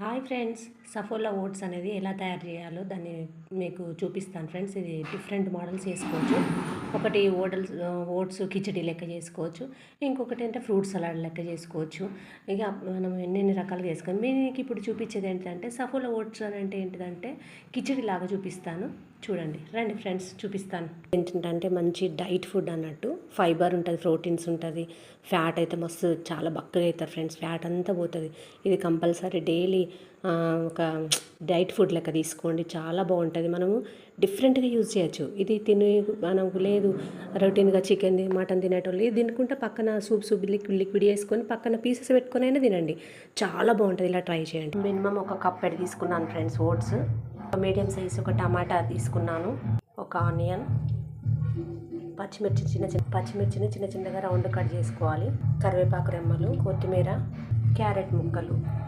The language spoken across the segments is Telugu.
హాయ్ ఫ్రెండ్స్ సఫోలా ఓట్స్ అనేది ఎలా తయారు చేయాలో దాన్ని మీకు చూపిస్తాను ఫ్రెండ్స్. ఇది డిఫరెంట్ మోడల్స్ చేసుకోవచ్చు. ఒకటి ఓడల్స్ ఓట్స్ కిచడీ లెక్క చేసుకోవచ్చు. ఇంకొకటి అంటే ఫ్రూట్ సలాడ్ లెక్క చేసుకోవచ్చు. ఇక మనం ఎన్నెన్ని రకాలుగా చేసుకోవాలి మీకు ఇప్పుడు చూపించేది ఏంటంటే సఫోలా ఓట్స్ అని అంటే ఏంటిదంటే కిచడీ లాగా చూపిస్తాను. చూడండి రండి ఫ్రెండ్స్ చూపిస్తాను. ఏంటంటే మంచి డైట్ ఫుడ్ అన్నట్టు. ఫైబర్ ఉంటుంది ప్రోటీన్స్ ఉంటుంది. ఫ్యాట్ అయితే మస్తు చాలా బక్కగా అవుతారు ఫ్రెండ్స్. ఫ్యాట్ అంతా పోతుంది. ఇది కంపల్సరీ డైలీ ఒక డైట్ ఫుడ్ లెక్క తీసుకోండి. చాలా బాగుంటుంది. మనము డిఫరెంట్గా యూజ్ చేయొచ్చు. ఇది తిని మనకు లేదు రొటీన్గా చికెన్ మటన్ తినేటోళ్ళు ఇది తినుకుంటే పక్కన సూప్ సూప్ లిక్విడ్ లిక్విడ్ వేసుకొని పక్కన పీసెస్ పెట్టుకొని అయినా తినండి. చాలా బాగుంటుంది ఇలా ట్రై చేయండి. మినిమం ఒక కప్ పెట్టి తీసుకున్నాను ఫ్రెండ్స్ ఓట్స్. మీడియం సైజ్ ఒక టమాటా తీసుకున్నాను. ఒక ఆనియన్. పచ్చిమిర్చి చిన్న చిన్న పచ్చిమిర్చిని చిన్న చిన్నగా రౌండ్ కట్ చేసుకోవాలి. కరివేపాకు రెమ్మలు కొత్తిమీర క్యారెట్ ముక్కలు.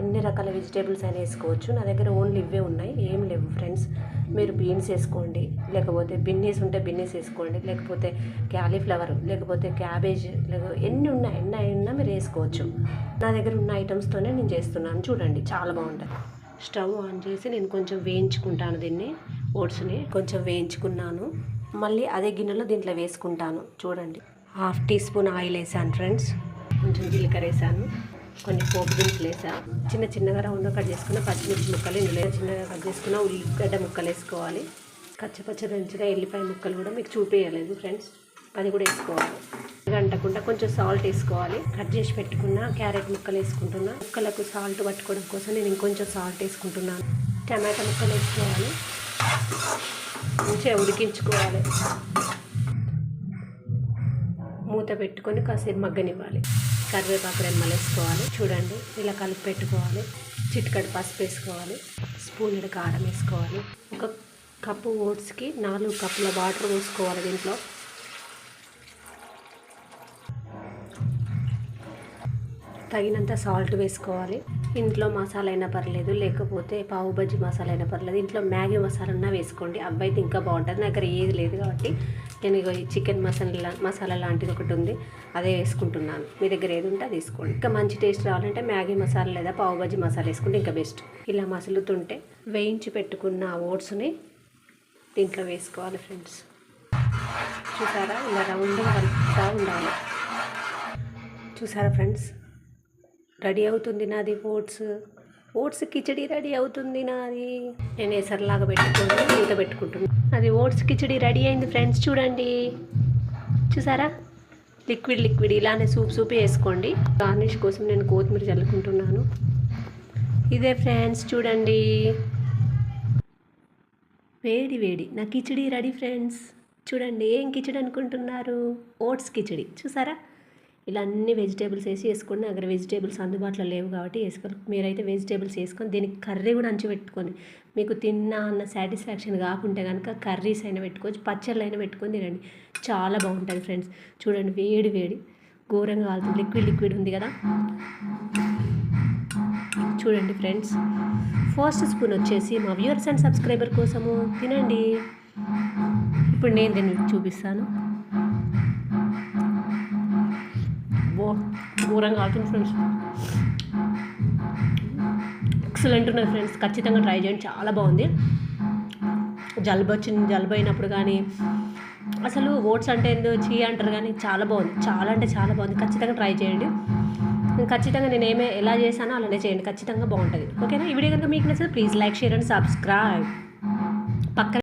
ఎన్ని రకాల వెజిటేబుల్స్ అయినా వేసుకోవచ్చు. నా దగ్గర ఓన్లీ ఇవే ఉన్నాయి. ఏం లేవు ఫ్రెండ్స్. మీరు బీన్స్ వేసుకోండి. లేకపోతే బిన్నీస్ ఉంటే బిన్నీస్ వేసుకోండి. లేకపోతే క్యాలీఫ్లవర్ లేకపోతే క్యాబేజ్ లేకపోతే ఎన్ని ఉన్నాయి ఎన్ని అయినా మీరు వేసుకోవచ్చు. నా దగ్గర ఉన్న ఐటమ్స్తోనే నేను చేస్తున్నాను. చూడండి చాలా బాగుంటుంది స్టవ్ ఆన్ చేసి నేను కొంచెం వేయించుకుంటాను దీన్ని ఓట్స్ని. కొంచెం వేయించుకున్నాను. మళ్ళీ అదే గిన్నెలో దీంట్లో వేసుకుంటాను. చూడండి. హాఫ్ టీ స్పూన్ ఆయిల్ వేసాను ఫ్రెండ్స్. కొంచెం జీలకర్ర వేసాను. కొన్ని పోపు దినుసులు వేసాను. చిన్న చిన్నగా రౌండ్ కట్ చేసుకున్న పచ్చిమిర్చి ముక్కలు ఇందులో చిన్నగా కట్ చేసుకున్న ఉల్లిగడ్డ ముక్కలు వేసుకోవాలి. కచ్చపచ్చ దంచిన ఎల్లిపాయ ముక్కలు కూడా మీకు చూపించలేదు ఫ్రెండ్స్. అది కూడా వేసుకోవాలి. గంటకుండా కొంచెం సాల్ట్ వేసుకోవాలి. కట్ చేసి పెట్టుకున్న క్యారెట్ ముక్కలు వేసుకుంటున్నా. ముక్కలకు సాల్ట్ పట్టుకోవడం కోసం నేను ఇంకొంచెం సాల్ట్ వేసుకుంటున్నాను. టమాటా ముక్కలు వేసుకోవాలి. మంచిగా ఉడికించుకోవాలి. మూత పెట్టుకొని కాసేపు మగ్గనివ్వాలి. కరివేపాకు రెమ్మలు వేసుకోవాలి చూడండి ఇలా కలిపి పెట్టుకోవాలి. చిటికడి పసుపు వేసుకోవాలి. స్పూన్ కారం వేసుకోవాలి. ఒక కప్పు ఓట్స్కి నాలుగు కప్పుల వాటర్ పోసుకోవాలి దీంట్లో. తగినంత సాల్ట్ వేసుకోవాలి. ఇంట్లో మసాలా అయినా పర్లేదు లేకపోతే పావు బజ్జీ మసాలా అయినా పర్లేదు. ఇంట్లో మ్యాగీ మసాలా ఉన్నా వేసుకోండి. అబ్బాయితే ఇంకా బాగుంటుంది. నా దగ్గర ఏది లేదు కాబట్టి నేను ఈ చికెన్ మసాలా మసాలా లాంటిది ఒకటి ఉంది. అదే వేసుకుంటున్నాను. మీ దగ్గర ఏది ఉంటే అది తీసుకోండి ఇంకా మంచి టేస్ట్ రావాలంటే మ్యాగీ మసాలా లేదా పావు బజ్జీ మసాలా వేసుకుంటే ఇంకా బెస్ట్. ఇలా మసులుతుంటే వేయించి పెట్టుకున్న ఓట్స్ని దీంట్లో వేసుకోవాలి ఫ్రెండ్స్. చూసారా? ఇలా రౌండ్గా కలుపుతూ ఉండాలి. చూసారా ఫ్రెండ్స్? రెడీ అవుతుంది నాది ఓట్స్. ఓట్స్ కిచడీ రెడీ అవుతుంది నాది. నేను ఎసరలాగా పెట్టుకొని మూత పెట్టుకుంటున్నాను అది ఓట్స్ కిచడీ రెడీ అయింది ఫ్రెండ్స్ చూడండి. చూసారా? లిక్విడ్ లిక్విడ్ ఇలానే సూప్ సూప్ వేసుకోండి. గార్నిష్ కోసం నేను కొత్తిమీర చల్లుకుంటున్నాను. ఇదే ఫ్రెండ్స్ చూడండి. వేడి వేడి. నా కిచడీ రెడీ ఫ్రెండ్స్. చూడండి ఏం కిచడి అనుకుంటున్నారు ఓట్స్ కిచడి. చూసారా? ఇలా అన్ని వెజిటేబుల్స్ వేసి వేసుకోండి అక్కడ వెజిటేబుల్స్ అందుబాటులో లేవు కాబట్టి వేసుకోవాలి మీరైతే వెజిటేబుల్స్ వేసుకొని దీనికి కర్రీ కూడా అంచు పెట్టుకోండి. మీకు తిన్నా అన్న సాటిస్ఫాక్షన్ కాకుంటే కనుక కర్రీస్ అయినా పెట్టుకోవచ్చు పచ్చళ్ళు అయినా పెట్టుకొని తినండి. చాలా బాగుంటుంది ఫ్రెండ్స్ చూడండి వేడి వేడి ఘోరంగా కాలుతుంది. లిక్విడ్ లిక్విడ్ ఉంది కదా. చూడండి ఫ్రెండ్స్ ఫస్ట్ స్పూన్ వచ్చేసి మా వ్యూవర్స్ అండ్ సబ్స్క్రైబర్ కోసము తినండి. ఇప్పుడు నేను దీన్ని చూపిస్తాను. బో ఘోరంగా ఆడుతుంది ఫ్రెండ్స్ ఎక్సలెంట్ ఉన్నది ఫ్రెండ్స్ ఖచ్చితంగా ట్రై చేయండి. చాలా బాగుంది. జలుబు వచ్చింది జలుబు అయినప్పుడు కానీ అసలు ఓట్స్ అంటే ఏందో చీ అంటారు కానీ చాలా బాగుంది. చాలా అంటే చాలా బాగుంది. ఖచ్చితంగా ట్రై చేయండి. ఖచ్చితంగా నేను ఏమే ఎలా చేశానో అలానే చేయండి. ఖచ్చితంగా బాగుంటుంది. ఓకేనా ఈ వీడియో కనుక మీకు నచ్చితే please like share and subscribe పక్కన